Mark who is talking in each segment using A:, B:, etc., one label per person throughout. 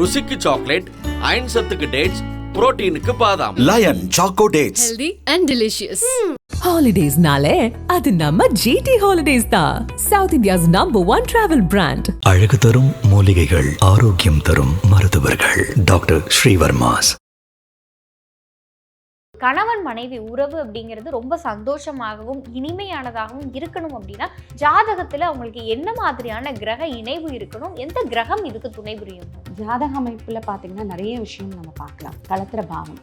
A: ருசிக்கு chocolate iron சத்துக்கு dates புரோட்டீனுக்கு பாதாம்.
B: Lion Choco dates
C: healthy and delicious.
D: ஹாலிடேஸ்னாலே அது நம்ம ஜிடி ஹாலிடேஸ் தான் South India's number one travel brand
B: அழகு தரும் மூலிகைகள் ஆரோக்கியம் தரும் மருத்துவர்கள். டாக்டர் ஸ்ரீவர்மாஸ்
E: கணவன் மனைவி உறவு அப்படிங்கிறது ரொம்ப சந்தோஷமாகவும் இனிமையானதாகவும் இருக்கணும் அப்படின்னா ஜாதகத்துல அவங்களுக்கு என்ன மாதிரியான கிரக இணைவு இருக்கணும்? எந்த கிரகம் இதுக்கு துணை புரியும்?
F: ஜாதக அமைப்புல பாத்தீங்கன்னா நிறைய விஷயம் நம்ம பார்க்கலாம். களத்திர பாவம்.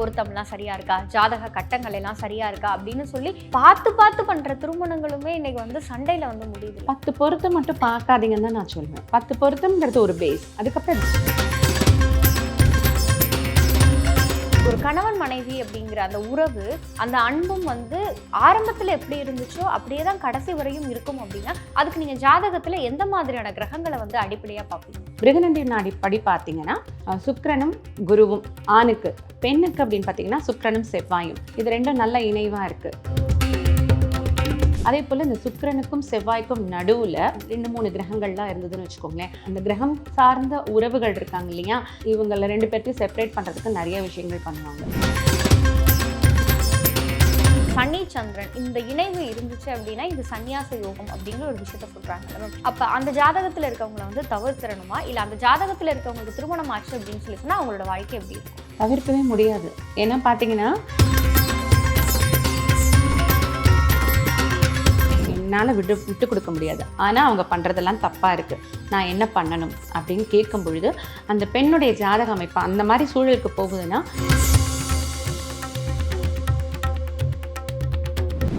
E: பொருத்தம்லாம் சரியா இருக்கா? ஜாதக கட்டங்கள் எல்லாம் சரியா இருக்கா? அப்படின்னு சொல்லி பார்த்து பார்த்து பண்ற திருமணங்களுமே இன்னைக்கு வந்து சண்டையில வந்து முடியுது.
F: பத்து பொருத்தம் மட்டும் பார்க்காதீங்கன்னு தான் நான் சொல்லுவேன் பத்து பொருத்தம்ங்கிறது ஒரு பேஸ் அதுக்கப்புறம்
E: கணவன் மனைவி அப்படிங்கிற அந்த உறவு அந்த அன்பும் வந்து ஆரம்பத்தில் எப்படி இருந்துச்சோ அப்படியே தான் கடைசி வரையும் இருக்கும் அப்படின்னா அதுக்கு நீங்கள் ஜாதகத்தில் எந்த மாதிரியான கிரகங்களை வந்து அடிப்படையாக பார்ப்பீங்க?
F: மிருகநண்டி அடிப்படி படி பார்த்தீங்கன்னா சுக்கரனும் குருவும் ஆணுக்கு பெண்ணுக்கு அப்படின்னு பார்த்தீங்கன்னா சுக்கரனும் செவ்வாயும். இது ரெண்டும் நல்ல இணைவாக இருக்குது அதே போல இந்த சுக்கிரனுக்கும் செவ்வாய்க்கும் நடுவுல ரெண்டு மூணு கிரகங்கள்லாம் இருந்ததுன்னு வச்சுக்கோங்களேன். அந்த கிரகம் சார்ந்த உறவுகள் இருக்காங்க இல்லையா? இவங்கள ரெண்டு பேர்த்தையும் செப்பரேட் பண்றதுக்கு நிறைய விஷயங்கள் பண்ணுவாங்க.
E: சனி சந்திரன் இந்த இணைவு இருந்துச்சு அப்படின்னா இது சன்னியாச யோகம் அப்படிங்கிற ஒரு விஷயத்த சொல்றாங்க. அப்ப அந்த ஜாதகத்துல இருக்கவங்கள வந்து தவிர்த்திடணுமா? இல்ல அந்த ஜாதகத்துல இருக்கவங்களுக்கு திருமணம் ஆச்சு அப்படின்னு சொல்லி சொன்னா அவங்களோட வாழ்க்கை எப்படி இருக்கும்?
F: தவிர்க்கவே முடியாது. ஏன்னா பார்த்தீங்கன்னா என்னால் விட்டு விட்டு கொடுக்க முடியாது. ஆனால் அவங்க பண்ணுறதெல்லாம் தப்பாக இருக்குது நான் என்ன பண்ணணும் அப்படின்னு கேட்கும் பொழுது அந்த பெண்ணுடைய ஜாதக அமைப்பு அந்த மாதிரி சூழலுக்கு போகுதுன்னா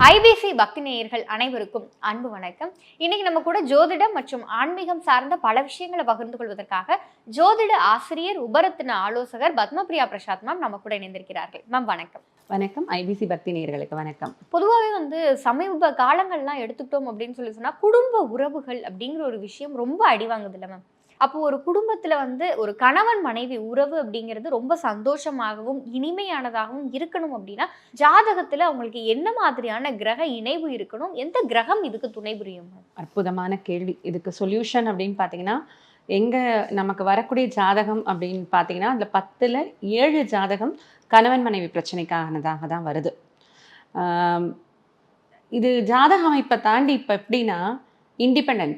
E: ஐபிசி பக்தி நேயர்கள் அனைவருக்கும் அன்பு வணக்கம். இன்னைக்கு நம்ம கூட ஜோதிடம் மற்றும் ஆன்மீகம் சார்ந்த பல விஷயங்களை பகிர்ந்து கொள்வதற்காக ஜோதிட ஆசிரியர் உபரத்தின ஆலோசகர் பத்மபிரியா பிரசாத் மேம் நம்ம கூட இணைந்திருக்கிறார்கள். மேம் வணக்கம்.
F: வணக்கம். ஐபிசி பக்தி நேயர்களுக்கு வணக்கம்.
E: பொதுவாகவே வந்து சமீப காலங்கள்லாம் எடுத்துக்கிட்டோம் அப்படின்னு சொல்லி சொன்னா குடும்ப உறவுகள் அப்படிங்கிற ஒரு விஷயம் ரொம்ப அடிவாங்குது இல்லை மேம் அப்போ ஒரு குடும்பத்துல வந்து ஒரு கணவன் மனைவி உறவு அப்படிங்கிறது ரொம்ப சந்தோஷமாகவும் இனிமையானதாகவும் இருக்கணும் அப்படின்னா ஜாதகத்துல அவங்களுக்கு என்ன மாதிரியான கிரக இணைவு இருக்கணும்? எந்த கிரகம் இதுக்கு துணை புரியும்
F: அற்புதமான கேள்வி. இதுக்கு சொல்யூஷன் அப்படின்னு பார்த்தீங்கன்னா எங்கே நமக்கு வரக்கூடிய ஜாதகம் அப்படின்னு பார்த்தீங்கன்னா அதில் பத்தில் ஏழு ஜாதகம் கணவன் மனைவி பிரச்சனைக்கானதாக தான் வருது. இது ஜாதக அமைப்பை தாண்டி இப்போ எப்படின்னா இண்டிபெண்ட்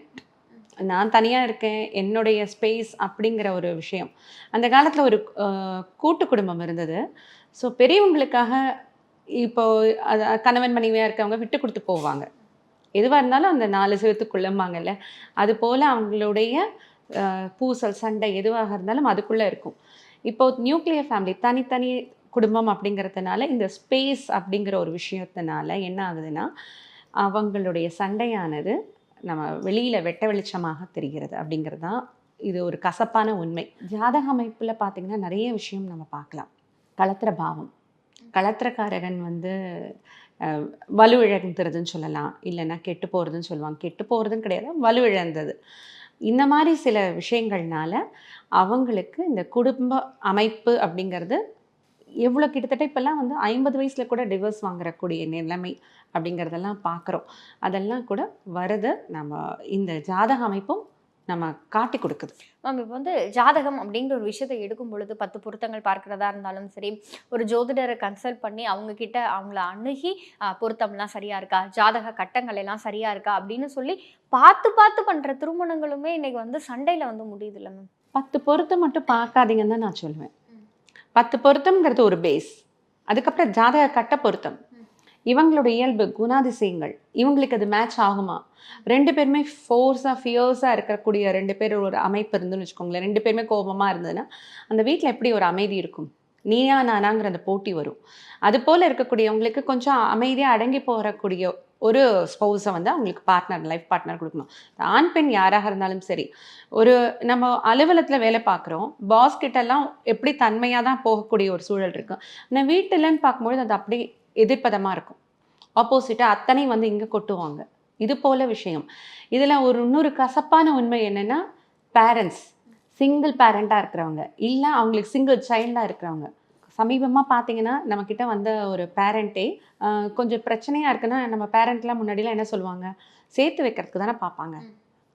F: நான் தனியாக இருக்கேன் என்னுடைய ஸ்பேஸ் அப்படிங்கிற ஒரு விஷயம். அந்த காலத்தில் ஒரு கூட்டு குடும்பம் இருந்தது. ஸோ பெரியவங்களுக்காக இப்போது அது கணவன் மனைவியாக இருக்கவங்க விட்டு கொடுத்து போவாங்க. எதுவாக இருந்தாலும் அந்த நாலு செவத்துக்குள்ளம்பாங்கல்ல அது போல் அவங்களுடைய பூசல் சண்டை எதுவாக இருந்தாலும் அதுக்குள்ளே இருக்கும். இப்போ நியூக்ளியர் ஃபேமிலி தனித்தனி குடும்பம் அப்படிங்கிறதுனால இந்த ஸ்பேஸ் அப்படிங்கிற ஒரு விஷயத்தினால என்ன ஆகுதுன்னா அவங்களுடைய சண்டையானது நம்ம வெளியில் வெட்ட வெளிச்சமாக தெரிகிறது அப்படிங்கிறது தான் இது ஒரு கசப்பான உண்மை. ஜாதக அமைப்பில் பார்த்திங்கன்னா நிறைய விஷயம் நம்ம பார்க்கலாம். களத்திர பாவம். களத்திரக்காரகன் வந்து வலு இழந்துறதுன்னு சொல்லலாம். இல்லைன்னா கெட்டு போகிறதுன்னு சொல்லுவாங்க. கெட்டு போகிறதுன்னு கிடையாது. வலு இழந்தது. இந்த மாதிரி சில விஷயங்கள்னால அவங்களுக்கு இந்த குடும்ப அமைப்பு அப்படிங்கிறது எவ்வளோ கிட்டத்தட்ட இப்போல்லாம் வந்து ஐம்பது வயசில் கூட டிவோர்ஸ் வாங்குறக்கூடிய நிலைமை அப்படிங்கிறதெல்லாம் பார்க்குறோம் அதெல்லாம் கூட வருது நம்ம இந்த ஜாதக அமைப்பும் நம்ம காட்டி கொடுக்குது.
E: மேம் இப்போ வந்து ஜாதகம் அப்படிங்கிற ஒரு விஷயத்தை எடுக்கும் பொழுது பத்து பொருத்தங்கள் பார்க்கிறதா இருந்தாலும் சரி ஒரு ஜோதிடரை கன்சல்ட் பண்ணி அவங்க கிட்ட அவங்கள அணுகி பொருத்தம்லாம் சரியா இருக்கா? ஜாதக கட்டங்கள் எல்லாம் சரியா இருக்கா? அப்படின்னு சொல்லி பார்த்து பார்த்து பண்ற திருமணங்களுமே இன்னைக்கு வந்து சண்டையில வந்து முடியுது இல்லை மேம்?
F: பத்து பொருத்தம் மட்டும் பார்க்காதீங்கன்னு தான் நான் சொல்லுவேன் பத்து பொருத்தம்ங்கிறது ஒரு பேஸ் அதுக்கப்புறம் ஜாதக கட்ட பொருத்தம். இவங்களோட இயல்பு குணாதிசயங்கள். இவங்களுக்கு அது மேட்ச் ஆகுமா? ரெண்டு பேருமே ஃபோர்ஸாக ஃபியர்ஸாக இருக்கக்கூடிய ரெண்டு பேர் ஒரு அமைப்பு இருந்துன்னு வச்சுக்கோங்களேன். ரெண்டு பேருமே கோபமாக இருந்ததுன்னா அந்த வீட்டில் எப்படி ஒரு அமைதி இருக்கும்? நீயா நானாங்கிற அந்த போட்டி வரும். அது போல் இருக்கக்கூடியவங்களுக்கு கொஞ்சம் அமைதியாக அடங்கி போகக்கூடிய ஒரு ஸ்பௌஸை வந்து அவங்களுக்கு பார்ட்னர் லைஃப் பார்ட்னர் கொடுக்கணும். ஆண் பெண் யாராக இருந்தாலும் சரி ஒரு நம்ம அலுவலகத்தில் வேலை பார்க்குறோம் பாஸ் கிட்டலாம் எப்படி தன்மையாக தான் போகக்கூடிய ஒரு சூழல் இருக்கும் ஆனால் வீட்டிலன்னு பார்க்கும்பொழுது அது அப்படியே எதிர்ப்பதமாக இருக்கும். ஆப்போசிட்டாக அத்தனை வந்து இங்கே கொட்டுவாங்க. இது போல விஷயம். இதில் ஒரு இன்னொரு கசப்பான உண்மை என்னென்னா பேரண்ட்ஸ் சிங்கிள் பேரண்ட்டாக இருக்கிறவங்க இல்லை அவங்களுக்கு சிங்கிள் சைல்டாக இருக்கிறவங்க. சமீபமாக பார்த்தீங்கன்னா நம்மக்கிட்ட வந்த ஒரு பேரண்ட்டே கொஞ்சம் பிரச்சனையாக இருக்குன்னா நம்ம பேரண்ட்லாம் முன்னாடிலாம் என்ன சொல்லுவாங்க? சேர்த்து வைக்கிறதுக்கு தானே பார்ப்பாங்க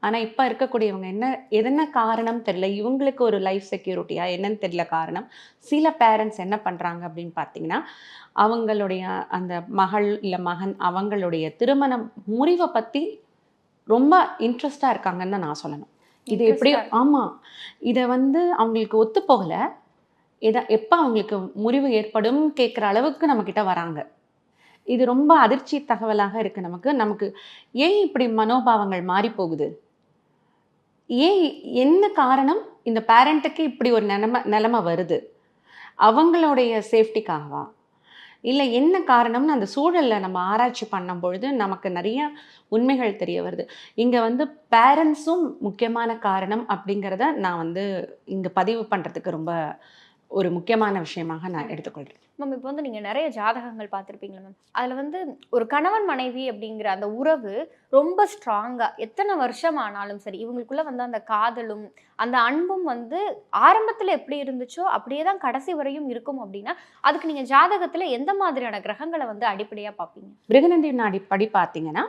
F: ஆனால் இப்போ இருக்கக்கூடியவங்க என்ன எதன காரணம் தெரியல இவங்களுக்கு ஒரு லைஃப் செக்யூரிட்டியா என்னன்னு தெரியல காரணம். சில பேரண்ட்ஸ் என்ன பண்ணுறாங்க அப்படின்னு பார்த்தீங்கன்னா அவங்களுடைய அந்த மகள் இல்லை மகன் அவங்களுடைய திருமணம் முறிவை பற்றி ரொம்ப இன்ட்ரெஸ்டாக இருக்காங்கன்னு தான் நான் சொல்லணும். இது எப்படி ஆமாம் இதை வந்து அவங்களுக்கு ஒத்து போகலை இதை எப்போ அவங்களுக்கு முறிவு ஏற்படும் கேட்குற அளவுக்கு நம்மக்கிட்ட வராங்க. இது ரொம்ப அதிர்ச்சி தகவலாக இருக்குது நமக்கு. நமக்கு ஏன் இப்படி மனோபாவங்கள் மாறி போகுது? ஏன் என்ன காரணம்? இந்த பேரண்ட்டுக்கு இப்படி ஒரு நிலமை நிலமை வருது. அவங்களுடைய சேஃப்டிக்காகவா? இல்லை என்ன காரணம்னு அந்த சூழலில் நம்ம ஆராய்ச்சி பண்ணும் பொழுது நமக்கு நிறைய உண்மைகள் தெரிய வருது. இங்கே வந்து பேரண்ட்ஸும் முக்கியமான காரணம் அப்படிங்கிறத நான் வந்து இங்கே பதிவு பண்ணுறதுக்கு ரொம்ப ஒரு முக்கியமான விஷயமாக நான் எடுத்துக்கொள்கிறேன்.
E: மேம் இப்போ வந்து நீங்கள் நிறைய ஜாதகங்கள் பார்த்துருப்பீங்களா மேம்? அதில் வந்து ஒரு கணவன் மனைவி அப்படிங்கிற அந்த உறவு ரொம்ப ஸ்ட்ராங்காக எத்தனை வருஷம் ஆனாலும் சரி இவங்களுக்குள்ள வந்து அந்த காதலும் அந்த அன்பும் வந்து ஆரம்பத்தில் எப்படி இருந்துச்சோ அப்படியே தான் கடைசி வரையும் இருக்கும் அப்படின்னா அதுக்கு நீங்கள் ஜாதகத்தில் எந்த மாதிரியான கிரகங்களை வந்து அடிப்படையாக பார்ப்பீங்க?
F: பிருகநந்தி நாடி படி பார்த்தீங்கன்னா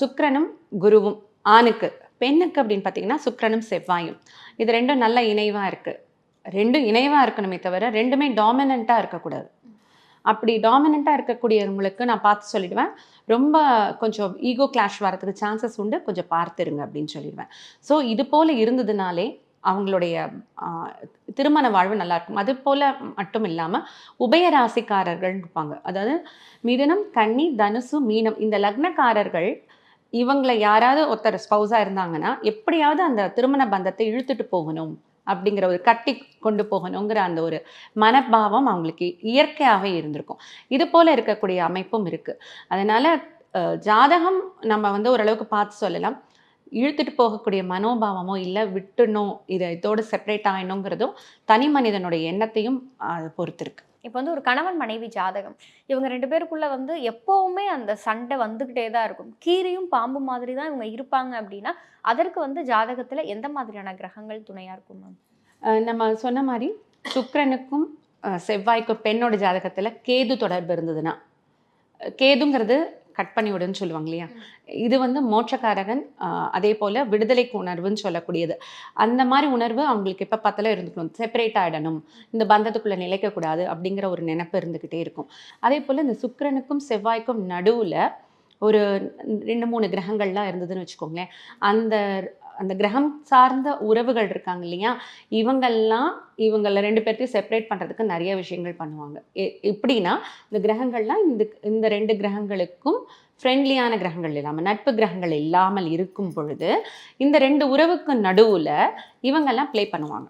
F: சுக்கிரனும் குருவும் ஆணுக்கு பெண்ணுக்கு அப்படின்னு பார்த்தீங்கன்னா சுக்கிரனும் செவ்வாயும். இது ரெண்டும் நல்ல இணைவாக இருக்குது ரெண்டும் இணைவாக இருக்கணுமே தவிர ரெண்டுமே டாமினண்ட்டாக இருக்கக்கூடாது. அப்படி டாமினண்ட்டாக இருக்கக்கூடியவங்களுக்கு நான் பார்த்து சொல்லிடுவேன். ரொம்ப கொஞ்சம் ஈகோ கிளாஷ் வரதுக்கு சான்சஸ் உண்டு. கொஞ்சம் பார்த்துருங்க அப்படின்னு சொல்லிடுவேன். ஸோ இது போல் இருந்ததுனாலே அவங்களுடைய திருமண வாழ்வு நல்லா இருக்கும். அது போல் மட்டும் இல்லாமல் உபயராசிக்காரர்கள் இருப்பாங்க. அதாவது மிதனம் கன்னி தனுசு மீனம் இந்த லக்னக்காரர்கள் இவங்களை யாராவது ஒருத்தர் ஸ்பௌஸாக இருந்தாங்கன்னா எப்படியாவது அந்த திருமண பந்தத்தை இழுத்துட்டு போகணும். அப்படிங்கிற ஒரு கட்டி கொண்டு போகணுங்கிற அந்த ஒரு மனப்பாவம் அவங்களுக்கு இயற்கையாகவே இருந்திருக்கும். இது போல இருக்கக்கூடிய அமைப்பும் இருக்கு. அதனால ஜாதகம் நம்ம வந்து ஓரளவுக்கு பார்த்து சொல்லலாம். இழுத்துட்டு போகக்கூடிய மனோபாவமோ இல்லை விட்டுணும் இதை இதோடு செப்பரேட் ஆகணுங்கிறதும் தனி மனிதனுடைய எண்ணத்தையும் பொறுத்திருக்கு பொறுத்து
E: இப்போ வந்து ஒரு கணவன் மனைவி ஜாதகம். இவங்க ரெண்டு பேருக்குள்ள வந்து எப்போவுமே அந்த சண்டை வந்துக்கிட்டே தான் இருக்கும். கீரியும் பாம்பு மாதிரி தான் இவங்க இருப்பாங்க அப்படின்னா அதற்கு வந்து ஜாதகத்தில் எந்த மாதிரியான கிரகங்கள் துணையாக இருக்கும் மேம்?
F: நம்ம சொன்ன மாதிரி சுக்கரனுக்கும் செவ்வாய்க்கும் பெண்ணோட ஜாதகத்தில் கேது தொடர்பு இருந்ததுன்னா கேதுங்கிறது கட் பண்ணி விடுன்னு சொல்லுவாங்க இல்லையா? இது வந்து மோட்சக்காரகன் அதே போல விடுதலைக்கு உணர்வுன்னு சொல்லக்கூடியது. அந்த மாதிரி உணர்வு அவங்களுக்கு எப்போ பார்த்தாலும் இருந்துக்கணும். செப்பரேட் ஆகிடணும் இந்த பந்தத்துக்குள்ளே நிலைக்கக்கூடாது அப்படிங்கிற ஒரு நினைப்பு இருந்துக்கிட்டே இருக்கும். அதே போல் இந்த சுக்கிரனுக்கும் செவ்வாய்க்கும் நடுவில் ஒரு ரெண்டு மூணு கிரகங்கள்லாம் இருந்ததுன்னு வச்சுக்கோங்களேன். அந்த அந்த கிரகம் சார்ந்த உறவுகள் இருக்காங்க இல்லையா? இவங்கெல்லாம் இவங்கள ரெண்டு பேர்த்தையும் செப்பரேட் பண்ணுறதுக்கு நிறைய விஷயங்கள் பண்ணுவாங்க. எ- எப்படின்னா இந்த கிரகங்கள்லாம் இந்த இந்த ரெண்டு கிரகங்களுக்கும் ஃப்ரெண்ட்லியான கிரகங்கள் இல்லாமல் நட்பு கிரகங்கள் இல்லாமல் இருக்கும் பொழுது இந்த ரெண்டு உறவுக்கு நடுவில் இவங்கெல்லாம் ப்ளே பண்ணுவாங்க.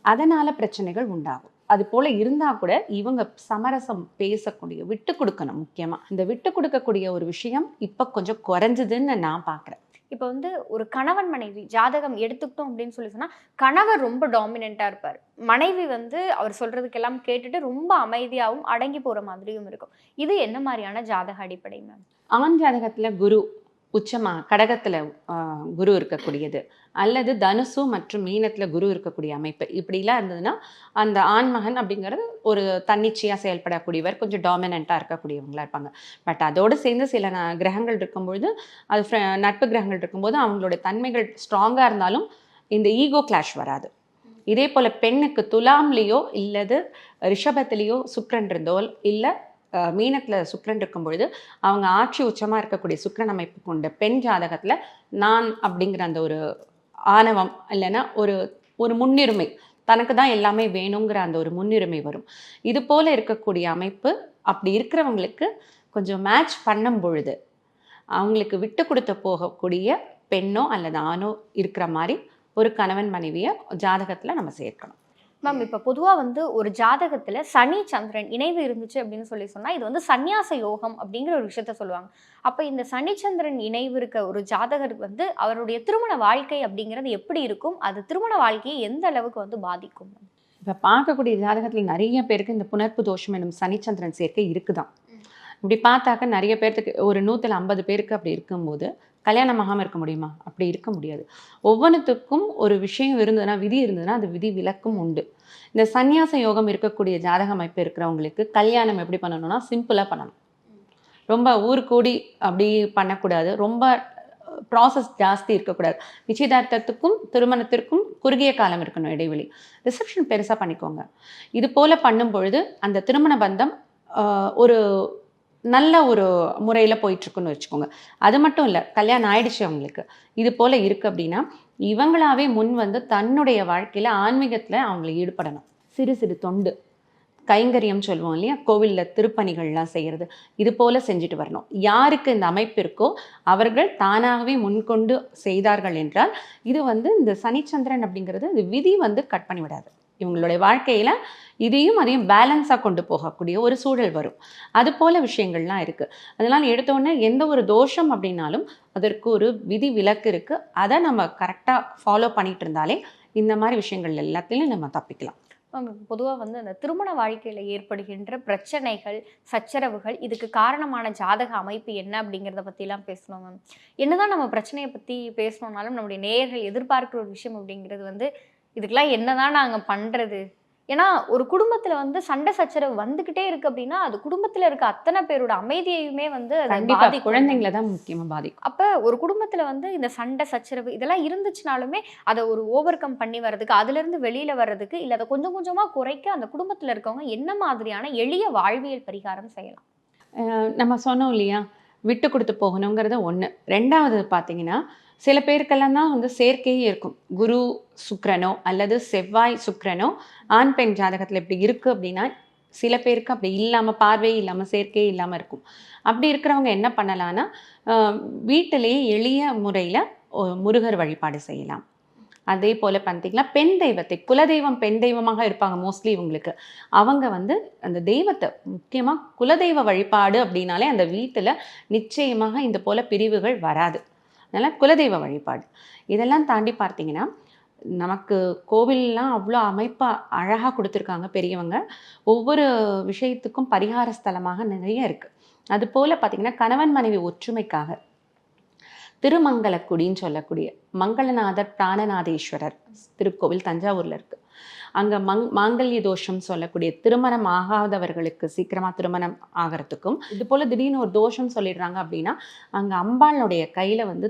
F: அதனால் பிரச்சனைகள் உண்டாகும். அது போல இருந்தா கூட இவங்க சமரசம் பேசக்கூடிய விட்டு கொடுக்கணும் முக்கியமா. இந்த விட்டு கொடுக்கக்கூடிய ஒரு விஷயம் இப்ப கொஞ்சம் குறைஞ்சதுன்னு நான் பார்க்குறேன்
E: இப்போ வந்து ஒரு கணவன் மனைவி ஜாதகம் எடுத்துக்கிட்டோம் அப்படின்னு சொல்லி சொன்னா கணவர் ரொம்ப டாமினண்ட்டாக இருப்பார். மனைவி வந்து அவர் சொல்றதுக்கெல்லாம் கேட்டுட்டு ரொம்ப அமைதியாகவும் அடங்கி போற மாதிரியும் இருக்கும். இது என்ன மாதிரியான ஜாதக அடிப்படை மேம்
F: ஆண் ஜாதகத்துல குரு உச்சமாக கடகத்தில் குரு இருக்கக்கூடியது. அல்லது தனுசு மற்றும் மீனத்தில் குரு இருக்கக்கூடிய அமைப்பு. இப்படிலாம் இருந்ததுன்னா அந்த ஆண்மகன் அப்படிங்கிறது ஒரு தன்னிச்சையாக செயல்படக்கூடியவர் கொஞ்சம் டாமினண்ட்டாக இருக்கக்கூடியவங்களா இருப்பாங்க. பட் அதோடு சேர்ந்து சில ந- கிரகங்கள் இருக்கும்பொழுது அது நட்பு கிரகங்கள் இருக்கும்போது அவங்களுடைய தன்மைகள் ஸ்ட்ராங்காக இருந்தாலும் இந்த ஈகோ கிளாஷ் வராது. இதே போல் பெண்ணுக்கு துலாம்லேயோ இல்லது ரிஷபத்திலேயோ சுக்ரன் இருந்தோ இல்லை மீனத்தில் சுக்கரன் இருக்கும் பொழுது அவங்க ஆட்சி உச்சமாக இருக்கக்கூடிய சுக்கரன் அமைப்பு கொண்ட பெண் ஜாதகத்தில் நான் அப்படிங்கிற அந்த ஒரு ஆணவம் இல்லைன்னா ஒரு ஒரு முன்னுரிமை. தனக்கு தான் எல்லாமே வேணுங்கிற அந்த ஒரு முன்னுரிமை வரும். இது போல் இருக்கக்கூடிய அமைப்பு அப்படி இருக்கிறவங்களுக்கு கொஞ்சம் மேட்ச் பண்ணும் பொழுது அவங்களுக்கு விட்டு கொடுத்து போகக்கூடிய பெண்ணோ அல்லது ஆணோ இருக்கிற மாதிரி ஒரு கணவன் மனைவியை ஜாதகத்தில் நம்ம சேர்க்கணும்.
E: மேம் இப்போ பொதுவா வந்து ஒரு ஜாதகத்துல சனி சந்திரன் இணைவு இருந்துச்சு அப்படின்னு சொல்லி சொன்னா இது வந்து சந்நியாச யோகம் அப்படிங்கிற ஒரு விஷயத்த சொல்லுவாங்க. அப்ப இந்த சனி சந்திரன் இணைவு இருக்க ஒரு ஜாதகருக்கு வந்து அவருடைய திருமண வாழ்க்கை அப்படிங்கிறது எப்படி இருக்கும்? அது திருமண வாழ்க்கையை எந்த அளவுக்கு வந்து பாதிக்கும்?
F: இப்போ பார்க்கக்கூடிய ஜாதகத்தில் நிறைய பேருக்கு இந்த புனர்ப்பு தோஷம் எனும் சனிச்சந்திரன் சேர்க்கை இருக்குதான். இப்படி பார்த்தாக்க நிறைய பேர்த்துக்கு ஒரு நூற்றில் ஐம்பது பேருக்கு அப்படி இருக்கும்போது கல்யாணம் ஆகாமல் இருக்க முடியுமா? அப்படி இருக்க முடியாது. ஒவ்வொன்றுத்துக்கும் ஒரு விஷயம் இருந்ததுன்னா விதி இருந்ததுன்னா அது விதி விலக்கும் உண்டு. இந்த சந்நியாச யோகம் இருக்கக்கூடிய ஜாதக அமைப்பு இருக்கிறவங்களுக்கு கல்யாணம் எப்படி பண்ணணும்னா சிம்பிளாக பண்ணணும். ரொம்ப ஊர் கூடி அப்படி பண்ணக்கூடாது. ரொம்ப ப்ராசஸ் ஜாஸ்தி இருக்கக்கூடாது. நிச்சயதார்த்தத்துக்கும் திருமணத்திற்கும் குறுகிய காலம் இருக்கணும் இடைவெளி. ரிசப்ஷன் பெருசாக பண்ணிக்கோங்க. இது போல் பண்ணும் பொழுது அந்த திருமண பந்தம் ஒரு நல்ல ஒரு முறையில் போயிட்டுருக்குன்னு வச்சுக்கோங்க. அது மட்டும் இல்லை கல்யாணம் ஆயிடுச்சு அவங்களுக்கு. இது போல் இருக்குது அப்படின்னா இவங்களாவே முன் வந்து தன்னுடைய வாழ்க்கையில் ஆன்மீகத்தில் அவங்களை ஈடுபடணும். சிறு சிறு தொண்டு. கைங்கரியம் சொல்லுவோம் இல்லையா? கோவிலில் திருப்பணிகள்லாம் செய்கிறது இது போல் செஞ்சுட்டு வரணும். யாருக்கு இந்த அமைப்பு இருக்கோ அவர்கள் தானாகவே முன்கொண்டு செய்தார்கள் என்றால் இது வந்து இந்த சனிச்சந்திரன் அப்படிங்கிறது இந்த விதி வந்து கட் பண்ணி விடாது இவங்களுடைய வாழ்க்கையில் இதையும் அதையும் பேலன்ஸாக கொண்டு போகக்கூடிய ஒரு சூழல் வரும். அது போல விஷயங்கள்லாம் இருக்குது அதனால் எடுத்தோடனே எந்த ஒரு தோஷம் அப்படின்னாலும் அதற்கு ஒரு விதி விலக்கு இருக்குது அதை நம்ம கரெக்டாக ஃபாலோ பண்ணிட்டு இருந்தாலே இந்த மாதிரி விஷயங்கள் எல்லாத்துலேயும் நம்ம தப்பிக்கலாம்.
E: பொதுவாக வந்து அந்த திருமண வாழ்க்கையில் ஏற்படுகின்ற பிரச்சனைகள் சச்சரவுகள் இதுக்கு காரணமான ஜாதக அமைப்பு என்ன அப்படிங்கிறத பற்றிலாம் பேசணும் மேம் என்னதான் நம்ம பிரச்சனையை பற்றி பேசணுன்னாலும் நம்முடைய நேயர்கள் எதிர்பார்க்குற ஒரு விஷயம் அப்படிங்கிறது வந்து இதுக்கெல்லாம் என்னதான் நாங்கள் பண்ணுறது ஏன்னா ஒரு குடும்பத்தில் வந்து சண்டை சச்சரவு வந்துக்கிட்டே இருக்கு அப்படின்னா அது குடும்பத்தில் இருக்க அத்தனை பேரோட அமைதியையுமே வந்து பாதிக்கும்.
F: குழந்தைங்களை தான் முக்கியமாக பாதிக்கும்.
E: அப்போ ஒரு குடும்பத்தில் வந்து இந்த சண்டை சச்சரவு இதெல்லாம் இருந்துச்சுனாலுமே அதை ஒரு ஓவர் கம் பண்ணி வர்றதுக்கு அதுலேருந்து வெளியில் வர்றதுக்கு இல்லை அதை கொஞ்சம் கொஞ்சமாக குறைக்க அந்த குடும்பத்தில் இருக்கவங்க என்ன மாதிரியான எளிய வாழ்வியல் பரிகாரம் செய்யலாம்?
F: நம்ம சொன்னோம் இல்லையா? விட்டு கொடுத்து போகணுங்கிறது ஒன்று ரெண்டாவது பார்த்தீங்கன்னா சில பேருக்கெல்லாம் தான் வந்து சேர்க்கையே இருக்கும். குரு சுக்கரனோ அல்லது செவ்வாய் சுக்கிரனோ ஆண் பெண் ஜாதகத்தில் இப்படி இருக்குது அப்படின்னா சில பேருக்கு அப்படி இல்லாமல் பார்வையே இல்லாமல் சேர்க்கையே இல்லாமல் இருக்கும். அப்படி இருக்கிறவங்க என்ன பண்ணலான்னா வீட்டிலேயே எளிய முறையில் முருகர் வழிபாடு செய்யலாம். அதே போல் பார்த்தீங்கன்னா பெண் தெய்வத்தை குலதெய்வம் பெண் தெய்வமாக இருப்பாங்க மோஸ்ட்லி இவங்களுக்கு. அவங்க வந்து அந்த தெய்வத்தை முக்கியமாக குலதெய்வ வழிபாடு அப்படின்னாலே அந்த வீட்டில் நிச்சயமாக இந்த போல் பிரிவுகள் வராது. அதனால் குலதெய்வ வழிபாடு. இதெல்லாம் தாண்டி பார்த்தீங்கன்னா நமக்கு கோவில்லாம் அவ்வளோ அமைப்பாக அழகாக கொடுத்துருக்காங்க பெரியவங்க. ஒவ்வொரு விஷயத்துக்கும் பரிகார ஸ்தலமாக நிறைய இருக்குது அது போல் கணவன் மனைவி ஒற்றுமைக்காக திருமங்கலக்குடின்னு சொல்லக்கூடிய மங்களநாதர் பிராணநாதேஸ்வரர் திருக்கோவில் தஞ்சாவூரில் இருக்குது அங்கே மங் மாங்கல்ய தோஷம் சொல்லக்கூடிய திருமணம் ஆகாதவர்களுக்கு சீக்கிரமாக திருமணம் ஆகிறதுக்கும் இது போல் திடீர்னு ஒரு தோஷம் சொல்லிடுறாங்க அப்படின்னா அங்கே அம்பாளுடைய கையில் வந்து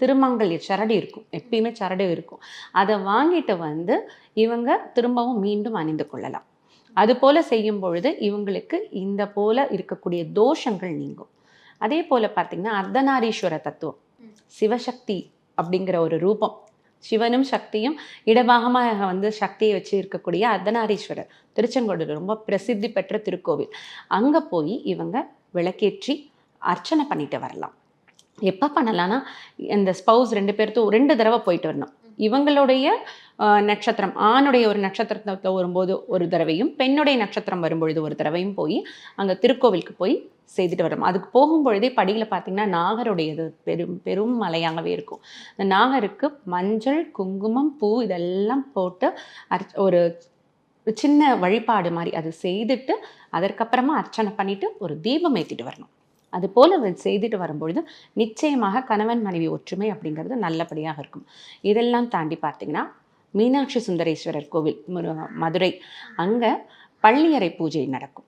F: திருமங்கல்ய சரடு இருக்கும். எப்பயுமே சரடு இருக்கும். அதை வாங்கிட்டு வந்து இவங்க திரும்பவும் மீண்டும் அணிந்து கொள்ளலாம். அது போல செய்யும் பொழுது இவங்களுக்கு இந்த போல இருக்கக்கூடிய தோஷங்கள் நீங்கும். அதே போல பார்த்தீங்கன்னா அர்த்தநாரீஸ்வர தத்துவம். சிவசக்தி அப்படிங்கிற ஒரு ரூபம். சிவனும் சக்தியும் இடபாகமாக வந்து சக்தியை வச்சு இருக்கக்கூடிய அர்த்தநாரீஸ்வரர். திருச்செங்கோடு ரொம்ப பிரசித்தி பெற்ற திருக்கோவில். அங்கே போய் இவங்க விளக்கேற்றி அர்ச்சனை பண்ணிட்டு வரலாம். எப்போ பண்ணலாம்னா இந்த ஸ்பௌஸ் ரெண்டு பேர்த்தும் ரெண்டு தடவை போயிட்டு வரணும். இவங்களுடைய நட்சத்திரம் ஆணுடைய ஒரு நட்சத்திரத்தில் வரும்போது ஒரு தடவையும் பெண்ணுடைய நட்சத்திரம் வரும்பொழுது ஒரு தடவையும் போய் அங்கே திருக்கோவிலுக்கு போய் செய்துட்டு வரணும் அதுக்கு போகும்பொழுதே படியில் பார்த்தீங்கன்னா நாகருடையது பெரும் பெரும் மலையாகவே இருக்கும். இந்த நாகருக்கு மஞ்சள் குங்குமம் பூ இதெல்லாம் போட்டு அர்ச் ஒரு சின்ன வழிபாடு மாதிரி அது செய்துட்டு அதற்கப்புறமா அர்ச்சனை பண்ணிட்டு ஒரு தீபம் ஏற்றிட்டு வரணும். அது போல் அவர் செய்துட்டு வரும்பொழுது நிச்சயமாக கணவன் மனைவி ஒற்றுமை அப்படிங்கிறது நல்லபடியாக இருக்கும். இதெல்லாம் தாண்டி பார்த்தீங்கன்னா மீனாட்சி சுந்தரேஸ்வரர் கோவில் மதுரை அங்கே பள்ளியறை பூஜை நடக்கும்.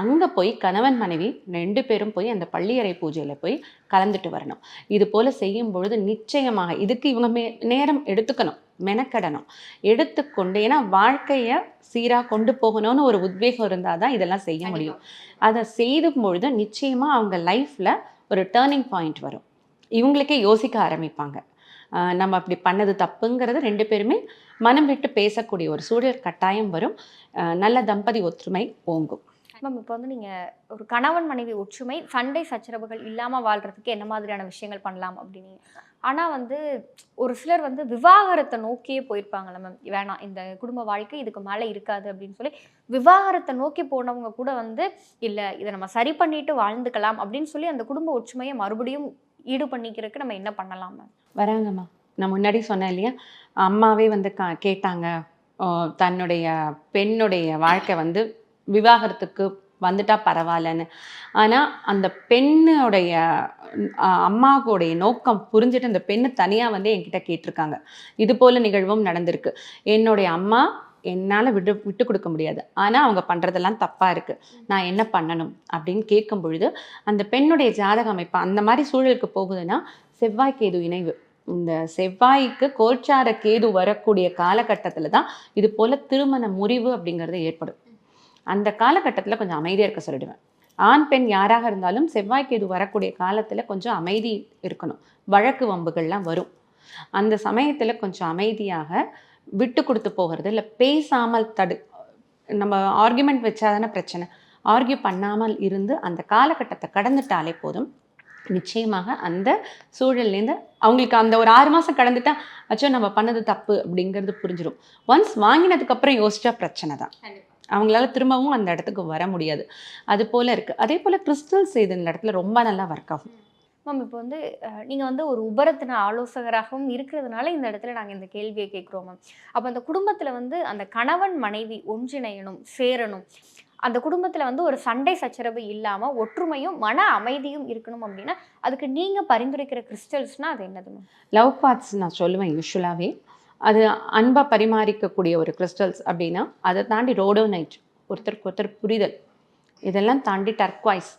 F: அங்கே போய் கணவன் மனைவி ரெண்டு பேரும் போய் அந்த பள்ளியறை பூஜையில் போய் கலந்துட்டு வரணும். இது போல் செய்யும் பொழுது நிச்சயமாக இதுக்கு இவங்க மே நேரம் எடுத்துக்கணும் மெனக்கடணும். எடுத்துக்கொண்டு ஏன்னா வாழ்க்கையை சீராக கொண்டு போகணும்னு ஒரு உத்வேகம் இருந்தால் தான் இதெல்லாம் செய்ய முடியும். அதை செய்தும் பொழுது நிச்சயமாக அவங்க லைஃப்பில் ஒரு டேர்னிங் பாயிண்ட் வரும். இவங்களுக்கே யோசிக்க ஆரம்பிப்பாங்க. நம்ம அப்படி பண்ணது தப்புங்கிறது ரெண்டு பேருமே மனம் விட்டு பேசக்கூடிய ஒரு சூழல் கட்டாயம் வரும். நல்ல தம்பதி ஒற்றுமை ஓங்கும்.
E: மேம் இப்போ வந்து நீங்கள் ஒரு கணவன் மனைவி ஒற்றுமை சண்டை சச்சரவுகள் இல்லாமல் வாழ்கிறதுக்கு என்ன மாதிரியான விஷயங்கள் பண்ணலாம் அப்படின்னு? ஆனால் வந்து ஒரு சிலர் வந்து விவாகரத்தை நோக்கியே போயிருப்பாங்கல்ல மேம் வேணாம் இந்த குடும்ப வாழ்க்கை இதுக்கு மேலே இருக்காது அப்படின்னு சொல்லி விவாகரத்தை நோக்கி போனவங்க கூட வந்து இல்லை இதை நம்ம சரி பண்ணிட்டு வாழ்ந்துக்கலாம் அப்படின்னு சொல்லி அந்த குடும்ப ஒற்றுமையை மறுபடியும் ஈடு பண்ணிக்கிறதுக்கு நம்ம என்ன பண்ணலாம் மேம்
F: வராங்கம்மா நான் முன்னாடி சொன்னேன் இல்லையா? அம்மாவே வந்து கா கேட்டாங்க. தன்னுடைய பெண்ணுடைய வாழ்க்கை வந்து விவாகரத்துக்கு வந்துட்டா பரவாயில்லன்னு. ஆனால் அந்த பெண்ணுடைய அம்மாவுடைய நோக்கம் புரிஞ்சுட்டு அந்த பெண்ணு தனியாக வந்து என்கிட்ட கேட்டிருக்காங்க. இது போல நிகழ்வும் நடந்திருக்கு. என்னுடைய அம்மா என்னால் விட்டு விட்டு கொடுக்க முடியாது. ஆனால் அவங்க பண்ணுறதெல்லாம் தப்பாக இருக்குது நான் என்ன பண்ணணும் அப்படின்னு கேட்கும் பொழுது அந்த பெண்ணுடைய ஜாதக அமைப்பு அந்த மாதிரி சூழலுக்கு போகுதுன்னா செவ்வாய் கேது இணைவு. இந்த செவ்வாய்க்கு கோச்சார கேது வரக்கூடிய காலகட்டத்தில் தான் இது போல் திருமண முறிவு அப்படிங்கிறது ஏற்படும். அந்த காலகட்டத்தில் கொஞ்சம் அமைதியாக இருக்க சொல்லிடுவேன். ஆண் பெண் யாராக இருந்தாலும் செவ்வாய்க்கு இது வரக்கூடிய காலத்தில் கொஞ்சம் அமைதி இருக்கணும். வழக்கு வம்புகள்லாம் வரும். அந்த சமயத்தில் கொஞ்சம் அமைதியாக விட்டு கொடுத்து போகிறது இல்லை பேசாமல் தடு நம்ம ஆர்குமெண்ட் வச்சாதானே பிரச்சனை. ஆர்கியூ பண்ணாமல் இருந்து அந்த காலகட்டத்தை கடந்துட்டாலே போதும். நிச்சயமாக அந்த சூழல்லேருந்து அவங்களுக்கு அந்த ஒரு ஆறு மாதம் கடந்துட்டா அச்சோ நம்ம பண்ணது தப்பு அப்படிங்கிறது புரிஞ்சிடும் ஒன்ஸ் வாங்கினதுக்கப்புறம் யோசிச்சா பிரச்சனை தான். அவங்களால திரும்பவும் அந்த இடத்துக்கு வர முடியாது. அது போல் இருக்குது அதே போல் கிறிஸ்டல்ஸ் இது இந்த இடத்துல ரொம்ப நல்லா ஒர்க் ஆகும்.
E: மேம் இப்போ வந்து அஹ், நீங்க வந்து ஒரு உபரத்தின ஆலோசகராகவும் இருக்கிறதுனால இந்த இடத்துல நாங்க இந்த கேள்வியை கேட்குறோம் மேம் அப்போ அந்த குடும்பத்துல வந்து அந்த கணவன் மனைவி ஒன்றிணையணும் சேரணும். அந்த குடும்பத்துல வந்து ஒரு சண்டை சச்சரவு இல்லாம ஒற்றுமையும் மன அமைதியும் இருக்கணும் அப்படின்னா அதுக்கு நீங்க பரிந்துரைக்கிற கிறிஸ்டல்ஸ்னா அது என்னது மேம்
F: லவ் பார்ட்ஸ் நான் சொல்லுவேன் யூஸ்வலாகவே அது அன்பாக பரிமாறிக்கக்கூடிய ஒரு கிறிஸ்டல்ஸ் அப்படின்னா அதை தாண்டி ரோடோனைட் ஒருத்தருக்கு ஒருத்தர் புரிதல். இதெல்லாம் தாண்டி டர்க்வாய்ஸ்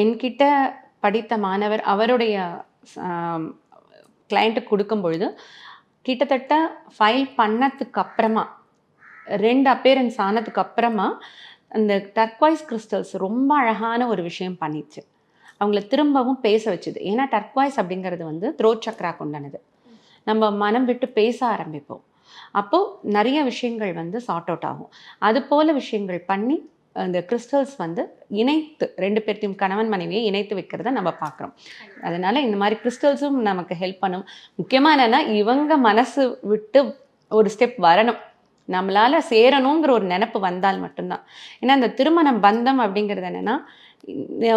F: என்கிட்ட படித்த மாணவர் அவருடைய கிளைண்ட்டுக்கு கொடுக்கும் பொழுது கிட்டத்தட்ட ஃபைல் பண்ணதுக்கு அப்புறமா ரெண்டு அப்பேரன்ஸ் ஆனதுக்கு அப்புறமா அந்த டர்க்வாய்ஸ் கிறிஸ்டல்ஸ் ரொம்ப அழகான ஒரு விஷயம் பண்ணிச்சு. அவங்கள திரும்பவும் பேச வச்சுது. ஏன்னா டர்க்வாய்ஸ் அப்படிங்கிறது வந்து த்ரோட் சக்ரா கொண்டானது. நம்ம மனம் விட்டு பேச ஆரம்பிப்போம். அப்போது நிறைய விஷயங்கள் வந்து சார்ட் அவுட் ஆகும். அது போல விஷயங்கள் பண்ணி அந்த கிறிஸ்டல்ஸ் வந்து இணைத்து ரெண்டு பேர்த்தையும் கணவன் மனைவியை இணைத்து வைக்கிறத நம்ம பார்க்குறோம். அதனால் இந்த மாதிரி கிறிஸ்டல்ஸும் நமக்கு ஹெல்ப் பண்ணும். முக்கியமாக என்னென்னா இவங்க மனசு விட்டு ஒரு ஸ்டெப் வரணும். நம்மளால் சேரணுங்கிற ஒரு நினப்பு வந்தால் மட்டும்தான். ஏன்னா இந்த திருமணம் பந்தம் அப்படிங்கிறது என்னென்னா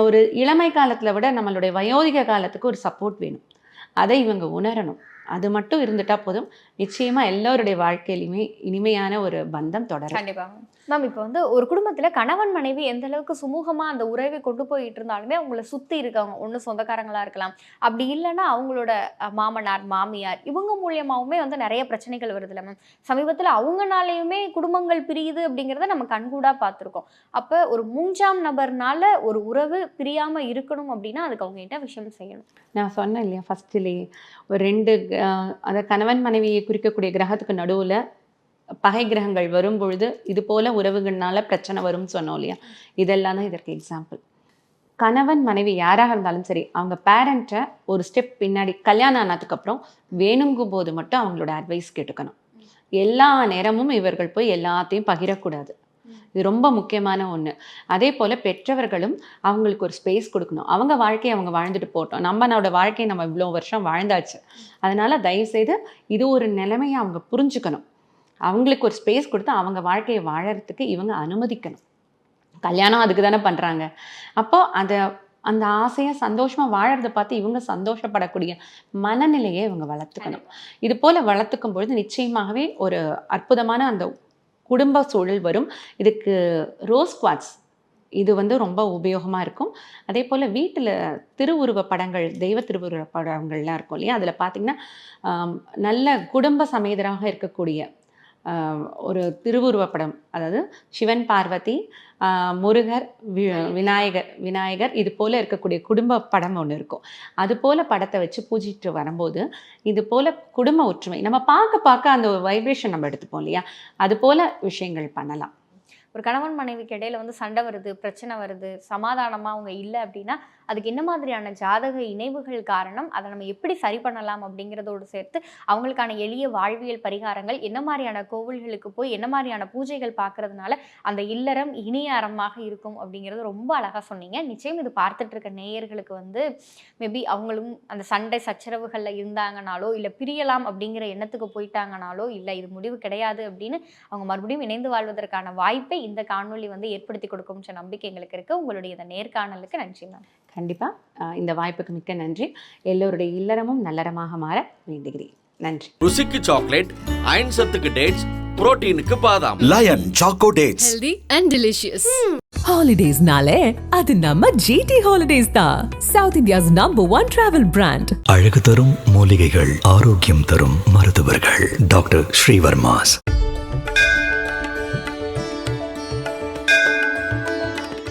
F: ஒரு இளமை காலத்தில் விட நம்மளுடைய வயோதிக காலத்துக்கு ஒரு சப்போர்ட் வேணும். அதை இவங்க உணரணும். அது மட்டும் இருந்துட்டா போதும். நிச்சயமா எல்லாருடைய வாழ்க்கையிலுமே இனிமையான ஒரு பந்தம் தொடரும்.
E: கண்டிப்பா. மேம் இப்போ வந்து ஒரு குடும்பத்துல கணவன் மனைவி எந்த அளவுக்கு சுமூகமா அந்த உறவை கொண்டு போயிட்டு இருந்தாலுமே அவங்கள சுத்தி இருக்கவங்க ஒண்ணு சொந்தக்காரங்களா இருக்கலாம். அப்படி இல்லைன்னா அவங்களோட மாமனார் மாமியார் இவங்க மூலியமாவுமே வந்து நிறைய பிரச்சனைகள் வருதுல்ல மேம் சமீபத்துல அவங்கனாலையுமே குடும்பங்கள் பிரியுது அப்படிங்கிறத நம்ம கண்கூடா பார்த்துருக்கோம். அப்ப ஒரு மூன்றாம் நபர்னால ஒரு உறவு பிரியாம இருக்கணும் அப்படின்னா அதுக்கு அவங்க என்ன விஷயம் செய்யணும்?
F: நான் சொன்னேன் இல்லையா ஃபர்ஸ்ட்லேயே ஒரு ரெண்டு அந்த கணவன் மனைவியை குறிக்கக்கூடிய கிரகத்துக்கு நடுவில் பகை கிரகங்கள் வரும் பொழுது இது போல உறவுகள்னால பிரச்சனை வரும்னு சொன்னோம் இல்லையா? இதெல்லாம் தான் இதற்கு எக்ஸாம்பிள் கணவன் மனைவி யாராக இருந்தாலும் சரி அவங்க பேரண்ட்டை ஒரு ஸ்டெப் பின்னாடி கல்யாணம் ஆனதுக்கப்புறம் வேணுங்கும் போது மட்டும் அவங்களோட அட்வைஸ் கேட்டுக்கணும். எல்லா நேரமும் இவர்கள் போய் எல்லாத்தையும் பகிரக்கூடாது. இது ரொம்ப முக்கியமான ஒன்று அதே போல் பெற்றவர்களும் அவங்களுக்கு ஒரு ஸ்பேஸ் கொடுக்கணும். அவங்க வாழ்க்கையை அவங்க வாழ்ந்துட்டு போட்டோம் நம்மளோட வாழ்க்கையை நம்ம இவ்வளோ வருஷம் வாழ்ந்தாச்சு. அதனால தயவுசெய்து இது ஒரு நிலைமையை அவங்க புரிஞ்சுக்கணும். அவங்களுக்கு ஒரு ஸ்பேஸ் கொடுத்து அவங்க வாழ்க்கையை வாழறதுக்கு இவங்க அனுமதிக்கணும். கல்யாணம் அதுக்கு தானே பண்ணுறாங்க அப்போ அதை அந்த ஆசையை சந்தோஷமாக வாழறதை பார்த்து இவங்க சந்தோஷப்படக்கூடிய மனநிலையை இவங்க வளர்த்துக்கணும். இது போல் வளர்த்துக்கும் பொழுது நிச்சயமாகவே ஒரு அற்புதமான அந்த குடும்ப சூழல் வரும். இதுக்கு ரோஸ் குவாட்ஸ் இது வந்து ரொம்ப உபயோகமாக இருக்கும். அதே போல் வீட்டில் திருவுருவ படங்கள் தெய்வ திருவுருவ படங்கள்லாம் இருக்கும் இல்லையா? அதில் பார்த்தீங்கன்னா நல்ல குடும்ப சமேதராக இருக்கக்கூடிய ஒரு திருவுருவ படம் அதாவது சிவன் பார்வதி முருகர் வி விநாயகர் விநாயகர் இது போல் இருக்கக்கூடிய குடும்ப படம் ஒன்று இருக்கும். அது போல் படத்தை வச்சு பூஜிட்டு வரும்போது இது போல் குடும்ப ஒற்றுமை. நம்ம பார்க்க பார்க்க அந்த வைப்ரேஷன் நம்ம எடுத்துப்போம் இல்லையா? அது போல் விஷயங்கள் பண்ணலாம்.
E: ஒரு கணவன் மனைவிக்கு இடையில வந்து சண்டை வருது பிரச்சனை வருது சமாதானமாக அவங்க இல்லை அப்படின்னா அதுக்கு என்ன மாதிரியான ஜாதக இணைவுகள் காரணம் அதை நம்ம எப்படி சரி பண்ணலாம் அப்படிங்கிறதோடு சேர்த்து அவங்களுக்கான எளிய வாழ்வியல் பரிகாரங்கள் என்ன மாதிரியான கோவில்களுக்கு போய் என்ன மாதிரியான பூஜைகள் பார்க்கறதுனால அந்த இல்லறம் இனிய அறமாக இருக்கும் அப்படிங்கிறது ரொம்ப அழகாக சொன்னீங்க. நிச்சயம் இது பார்த்துட்டு இருக்க நேயர்களுக்கு வந்து மேபி அவங்களும் அந்த சண்டை சச்சரவுகளில் இருந்தாங்கனாலோ இல்லை பிரியலாம் அப்படிங்கிற எண்ணத்துக்கு போயிட்டாங்கனாலோ இல்லை இது முடிவு கிடையாது அப்படின்னு அவங்க மறுபடியும் இணைந்து வாழ்வதற்கான வாய்ப்பை இந்த காணொலி வந்து ஏற்படுத்தி கொடுக்கும்ன்ற நம்பிக்கை எங்களுக்கு இருக்குது உங்களுடைய இந்த நேர்காணலுக்கு நன்றி மேம்.
F: கண்டிப்பாக இந்த வாய்ப்புக்கு மிக்க நன்றி. எல்லோருடைய இல்லறமும் நல்லறமாக மாற வேண்டுகிறேன். நன்றி.
A: ருசிக்கு சாக்லேட் அயன் சத்துக்கு டேட்ஸ் புரோட்டீனுக்கு பாதாம்.
C: Lion Choco Dates.
G: healthy and delicious.
D: ஹாலிடேஸ்னாலே அது நம்ம ஜிடி ஹாலிடேஸ் தான் South India's number one travel brand
B: அழகு தரும் மூலிகைகள் ஆரோக்கியம் தரும் மருத்துவர்கள். டாக்டர் ஸ்ரீவர்மாஸ்